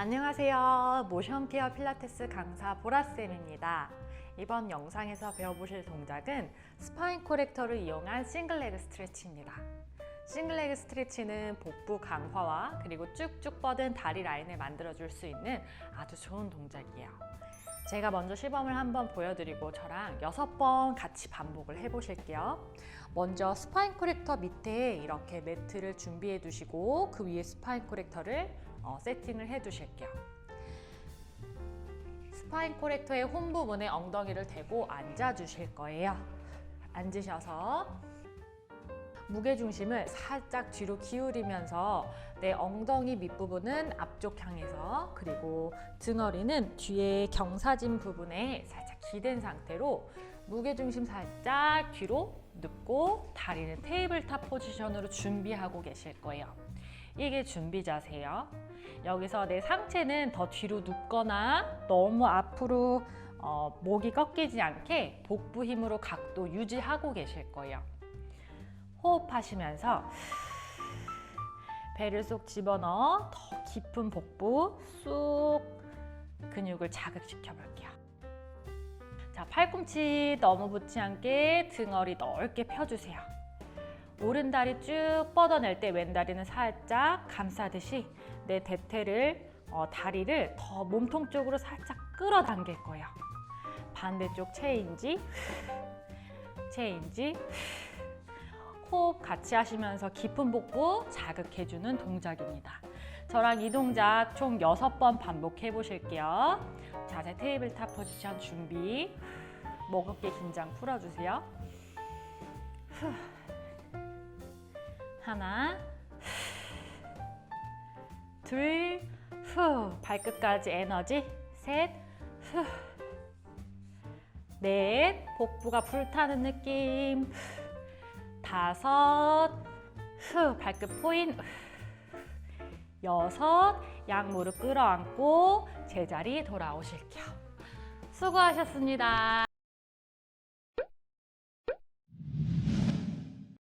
안녕하세요. 모션 케어 필라테스 강사 보라쌤입니다. 이번 영상에서 배워보실 동작은 스파인 코렉터를 이용한 싱글레그 스트레치입니다. 싱글레그 스트레치는 복부 강화와 그리고 쭉쭉 뻗은 다리 라인을 만들어줄 수 있는 아주 좋은 동작이에요. 제가 먼저 시범을 한번 보여드리고 저랑 여섯 번 같이 반복을 해보실게요. 먼저 스파인 코렉터 밑에 이렇게 매트를 준비해 두시고 그 위에 스파인 코렉터를 어, 세팅을 해 두실게요. 스파인 코렉터의 홈 부분에 엉덩이를 대고 앉아 주실 거예요. 앉으셔서 무게 중심을 살짝 뒤로 기울이면서 내 엉덩이 밑부분은 앞쪽 향해서 그리고 등허리는 뒤에 경사진 부분에 살짝 기댄 상태로 무게 중심 살짝 뒤로 눕고 다리는 테이블탑 포지션으로 준비하고 계실 거예요. 이게 준비 자세예요. 여기서 내 상체는 더 뒤로 눕거나 너무 앞으로 어, 목이 꺾이지 않게 복부 힘으로 각도 유지하고 계실 거예요. 호흡하시면서 배를 쏙 집어넣어 더 깊은 복부 쑥 근육을 자극시켜 볼게요. 자, 팔꿈치 너무 붙지 않게 등허리 넓게 펴주세요. 오른 다리 쭉 뻗어낼 때 왼 다리는 살짝 감싸듯이 내 대퇴를 어, 다리를 더 몸통 쪽으로 살짝 끌어당길 거예요. 반대쪽 체인지, 체인지, 호흡 같이 하시면서 깊은 복부 자극해주는 동작입니다. 저랑 이 동작 총 6번 반복해 보실게요. 자세 테이블탑 포지션 준비. 목 어깨 긴장 풀어주세요. 후. 하나, 둘, 후. 발끝까지 에너지. 셋, 후. 넷, 복부가 불타는 느낌. 다섯, 후, 발끝 포인. 여섯, 양 무릎 끌어안고 제자리 돌아오실게요. 수고하셨습니다.